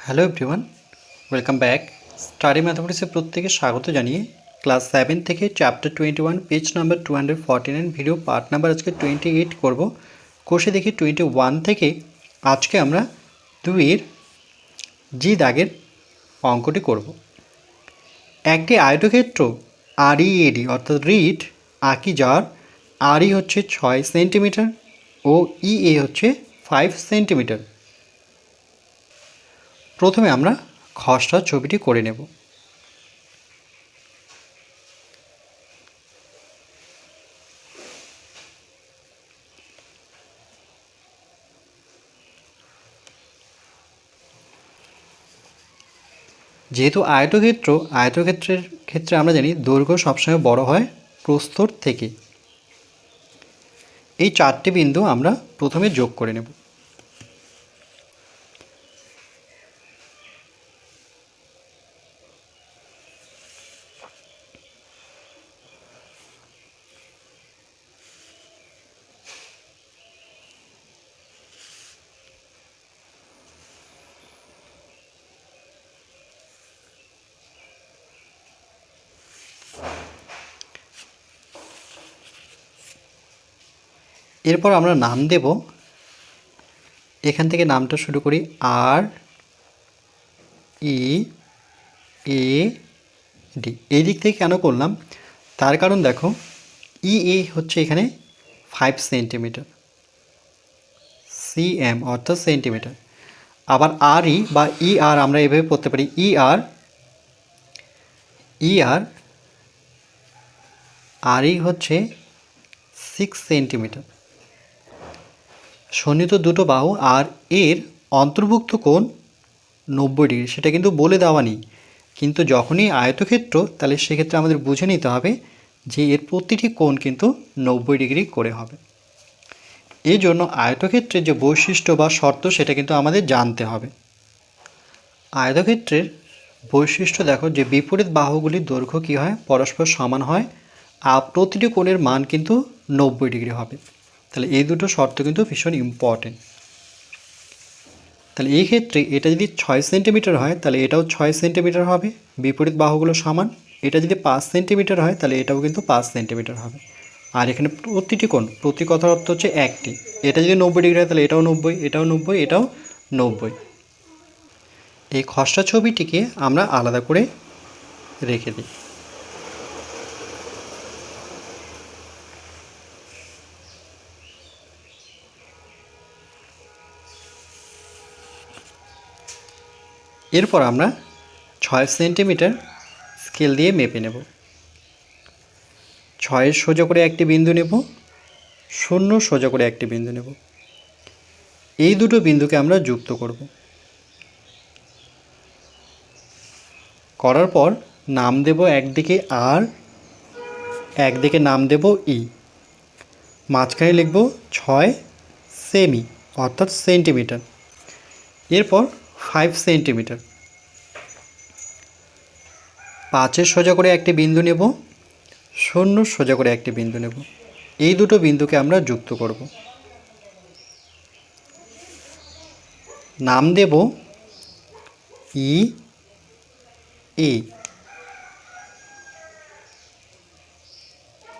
Hello everyone welcome back study ম্যাথামেটিক্সে প্রত্যেকে স্বাগত জানিয়ে ক্লাস সেভেন থেকে chapter twenty one page number two hundred forty nine video part number আজকে twenty eight করব কোষে দেখি টোয়েন্টি ওয়ান থেকে আজকে আমরা দুইয়ের জি দাগের অঙ্কটি করব। একটি আয়তক্ষেত্র আরইএডি অর্থাৎ রিড আঁকি যার আরই হচ্ছে ছয় সেন্টিমিটার ও ইএ হচ্ছে ফাইভ সেন্টিমিটার প্রথমে আমরা খসড়া ছবিটি করে নেব। যেহেতু আয়তক্ষেত্র, আয়তক্ষেত্রের ক্ষেত্রে আমরা জানি দৈর্ঘ্য সবসময় বড় হয় প্রস্তর থেকে। এই চারটি বিন্দু আমরা প্রথমে যোগ করে নেব। এরপর আমরা নাম দেব। এখান থেকে নামটা শুরু করি আর, ই, এ, ডি। এই দিক থেকে কেন করলাম? তার কারণ দেখো, ই, এ হচ্ছে এখানে ফাইভ সেন্টিমিটার সি এম অর্থাৎ সেন্টিমিটার আবার আর, ই বা ই, আর আমরা এভাবে পড়তে পারি। ই, আর ই, আর আর, ই হচ্ছে সিক্স সেন্টিমিটার সন্নিহিত দুটো বাহু আর এর অন্তর্ভুক্ত কোণ নব্বই ডিগ্রি। সেটা কিন্তু বলে দেওয়া নেই। কিন্তু যখনই আয়তক্ষেত্র, তাহলে সেক্ষেত্রে আমাদের বুঝে নিতে হবে যে এর প্রতিটি কোণ কিন্তু নব্বই ডিগ্রি করে হবে। এই জন্য আয়তক্ষেত্রের যে বৈশিষ্ট্য বা শর্ত, সেটা কিন্তু আমাদের জানতে হবে। আয়তক্ষেত্রের বৈশিষ্ট্য দেখো যে বিপরীত বাহুগুলির দৈর্ঘ্য কী হয়? পরস্পর সমান হয়। আর প্রতিটি কোণের মান কিন্তু নব্বই ডিগ্রি হবে। তাহলে এই দুটো শর্ত কিন্তু ভীষণ ইম্পর্টেন্ট তাহলে এই ক্ষেত্রে এটা যদি ছয় সেন্টিমিটার হয়, তাহলে এটাও ছয় সেন্টিমিটার হবে। বিপরীত বাহুগুলো সমান। এটা যদি পাঁচ সেন্টিমিটার হয়, তাহলে এটাও কিন্তু পাঁচ সেন্টিমিটার হবে। আর এখানে প্রতিটি কোণ, প্রতি কথার অর্থ হচ্ছে একটি। এটা যদি নব্বই ডিগ্রি হয়, তাহলে এটাও নব্বই এটাও নব্বই এটাও নব্বই। এই খসড়া ছবিটিকে আমরা আলাদা করে রেখে দিই। এরপর আমরা ছয় সেন্টিমিটার স্কেল দিয়ে মেপে নেব। ছয়ের সোজা করে একটি বিন্দু নেব, শূন্য সোজা করে একটি বিন্দু নেব। এই দুটো বিন্দুকে আমরা যুক্ত করব। করার পর নাম দেব একদিকে আর, একদিকে নাম দেব ই। মাঝখানে লিখব ছয় সেমি, অর্থাৎ সেন্টিমিটার। এরপর ফাইভ সেন্টিমিটার। পাঁচের সোজা করে একটি বিন্দু নেব, শূন্য সোজা করে একটি বিন্দু নেব। এই দুটো বিন্দুকে আমরা যুক্ত করব। নাম দেব ই, এ।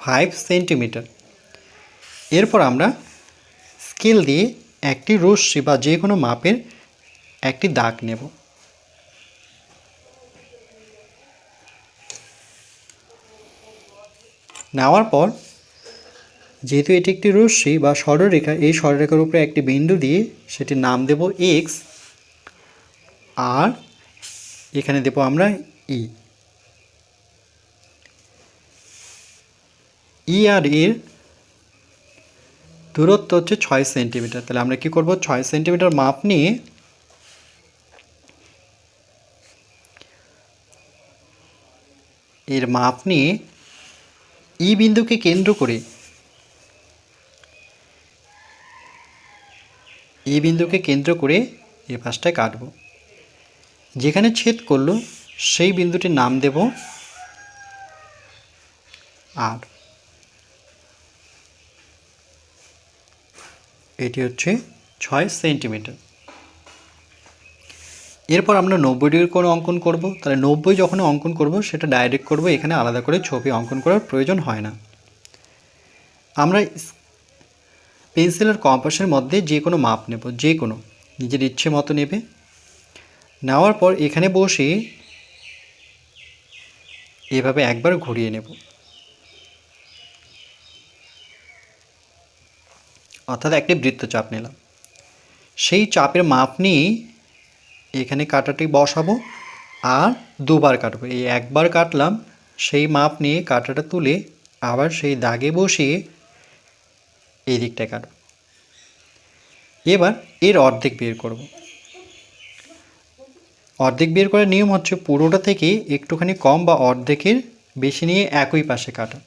Five centimetre. এরপর আমরা স্কেল দিয়ে একটি রশ্মি বা যে কোনো মাপের একটি দাগ নেব। নেওয়ার পর, যেহেতু এটি একটি রশ্মি বা সরলরেখা এই সরলরেখার উপরে একটি বিন্দু দিয়ে সেটির নাম দেব এক্স আর এখানে দেব আমরা ই ই আর এর দূরত্ব হচ্ছে ছয় সেন্টিমিটার। তাহলে আমরা কি করব? ছয় সেন্টিমিটার মাপ নিয়ে এর মাপ নিয়ে ই বিন্দুকে কেন্দ্র করে ই বিন্দুকে কেন্দ্র করে এ পাশটায় কাটব। যেখানে ছেদ করল, সেই বিন্দুটির নাম দেব আর। এটি হচ্ছে ছয় সেন্টিমিটার। এরপর আমরা নব্বই ডিগ্রি কোনো অঙ্কন করব। তাহলে নব্বই যখন অঙ্কন করব, সেটা ডাইরেক্ট করব, এখানে আলাদা করে ছবি অঙ্কন করার প্রয়োজন হয় না। আমরা পেন্সিল আর কম্পাসের মধ্যে যে কোনো মাপ নেব, যে কোনো। নিজের ইচ্ছে মতো নেবে। নেওয়ার পর এখানে বসে এভাবে একবার ঘুরিয়ে নেব। অর্থাৎ একটি বৃত্তচাপ নিলাম। সেই চাপের মাপ নিয়ে এখানে কাটাটি বসাবো আর দুবার কাটবো। এই একবার কাটলাম, সেই মাপ নিয়ে কাটাটা তুলে আবার সেই দাগে বসিয়ে এই দিকটা কাটব। এবার এর অর্ধেক বের করব। অর্ধেক বের করার নিয়ম হচ্ছে পুরোটা থেকে একটুখানি কম বা অর্ধেকের বেশি নিয়ে একই পাশে কাটা।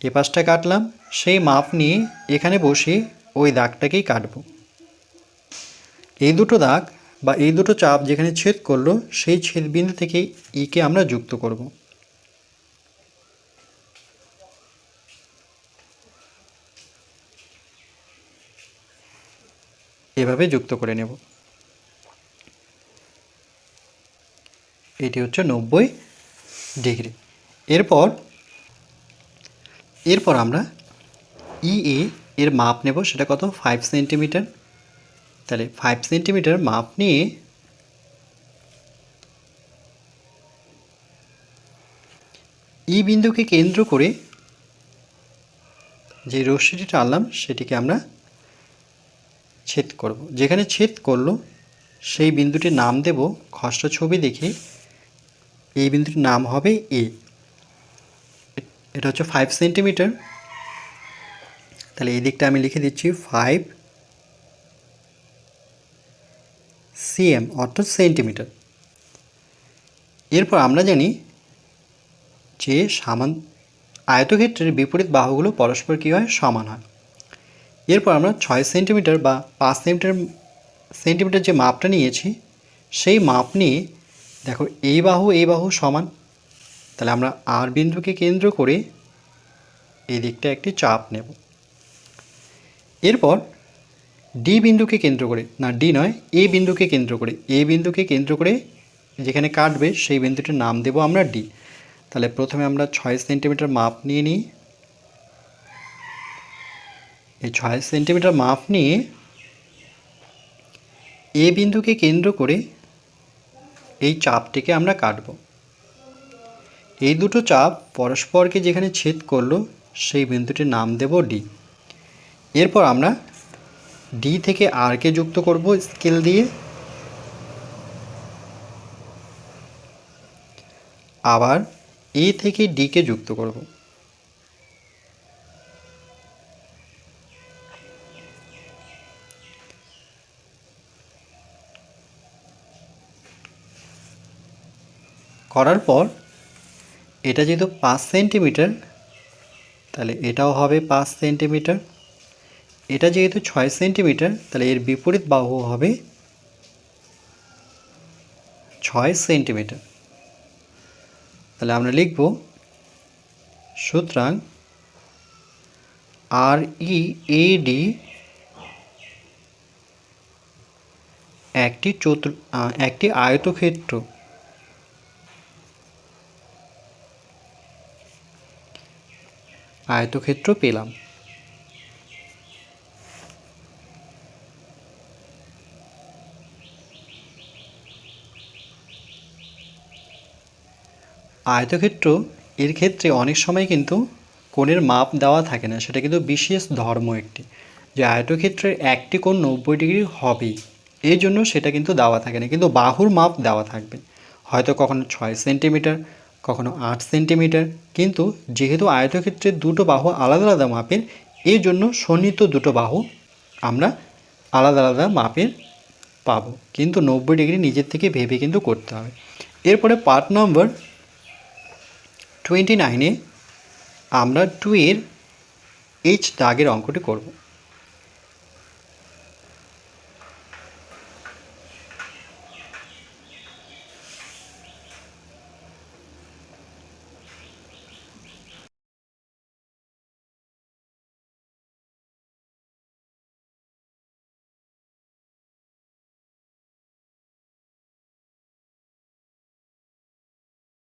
এ পাশটা কাটলাম, সেই মাপ নিয়ে এখানে বসে ওই দাগটাকেই কাটব। এই দুটো দাগ বা এই দুটো চাপ যেখানে ছেদ করল, সেই ছেদবিন্দু থেকে ইকে আমরা যুক্ত করব। এভাবে যুক্ত করে নেব। এটি হচ্ছে নব্বই ডিগ্রি। এরপর এরপর আমরা ই এ এর মাপ নেব, সেটা কত? ফাইভ সেন্টিমিটার তাহলে ফাইভ সেন্টিমিটার মাপ নিয়ে ই বিন্দুকে কেন্দ্র করে যে রশ্মিটি টানলাম, সেটিকে আমরা ছেদ করব। যেখানে ছেদ করল, সেই বিন্দুটির নাম দেব খসড়া ছবি দেখে। এই বিন্দুটির নাম হবে এ এটা হচ্ছে ফাইভ সেন্টিমিটার তাহলে এই দিকটা আমি লিখে দিচ্ছি ফাইভ সিএম অর্থাৎ সেন্টিমিটার এরপর আমরা জানি যে সামান আয়তক্ষেত্রের বিপরীত বাহুগুলো পরস্পর কী হয়? সমান হয়। এরপর আমরা ছয় সেন্টিমিটার বা পাঁচ সেন্টিমিটার সেন্টিমিটার যে মাপটা নিয়েছি, সেই মাপ নিয়ে দেখো এই বাহু এই বাহু সমান। তাহলে আমরা আর বিন্দুকে কেন্দ্র করে এই দিকটা একটি চাপ নেব। এরপর ডি বিন্দুকে কেন্দ্র করে, না ডি নয়, এ বিন্দুকে কেন্দ্র করে, এ বিন্দুকে কেন্দ্র করে যেখানে কাটবে সেই বিন্দুটির নাম দেব আমরা ডি। তাহলে প্রথমে আমরা ছয় সেন্টিমিটার মাপ নিয়ে নিই। এই ছয় সেন্টিমিটার মাপ নিয়ে এ বিন্দুকে কেন্দ্র করে এই চাপটিকে আমরা কাটব। এই দুটো চাপ পরস্পরকে যেখানে ছেদ করল, সেই বিন্দুটির নাম দেব ডি। এরপর আমরা ডি থেকে আরকে যুক্ত করব স্কেল দিয়ে। আবার এ থেকে ডিকে যুক্ত করব। করার পর এটা যেহেতু পাঁচ সেন্টিমিটার, তাহলে এটাও হবে পাঁচ সেন্টিমিটার। এটা যেহেতু ছয় সেন্টিমিটার, তাহলে এর বিপরীত বাহু হবে ছয় সেন্টিমিটার। তাহলে আমরা লিখব সুতরাং আর ই এ ডি একটি চতুর একটি আয়তক্ষেত্র। আয়তক্ষেত্র পেলাম। আয়তক্ষেত্র এর ক্ষেত্রে অনেক সময় কিন্তু কোণের মাপ দেওয়া থাকে না। সেটা কিন্তু বিশেষ ধর্ম একটি। যে আয়তক্ষেত্রের একটি কোণ নব্বই ডিগ্রি হবেই। এই জন্য সেটা কিন্তু দেওয়া থাকে না। কিন্তু বাহুর মাপ দেওয়া থাকবে। হয়তো কখনো ছয় সেন্টিমিটার, কখনো আট সেন্টিমিটার। কিন্তু যেহেতু আয়তক্ষেত্রের দুটো বাহু আলাদা আলাদা মাপের এই জন্য সন্নিহিত দুটো বাহু আমরা আলাদা আলাদা মাপের পাবো। কিন্তু নব্বই ডিগ্রি নিজের থেকে ভেবে কিন্তু করতে হবে। এরপরে পার্ট নম্বর টোয়েন্টি নাইনে আমরা টু এর এইচ দাগের অঙ্কটি করব।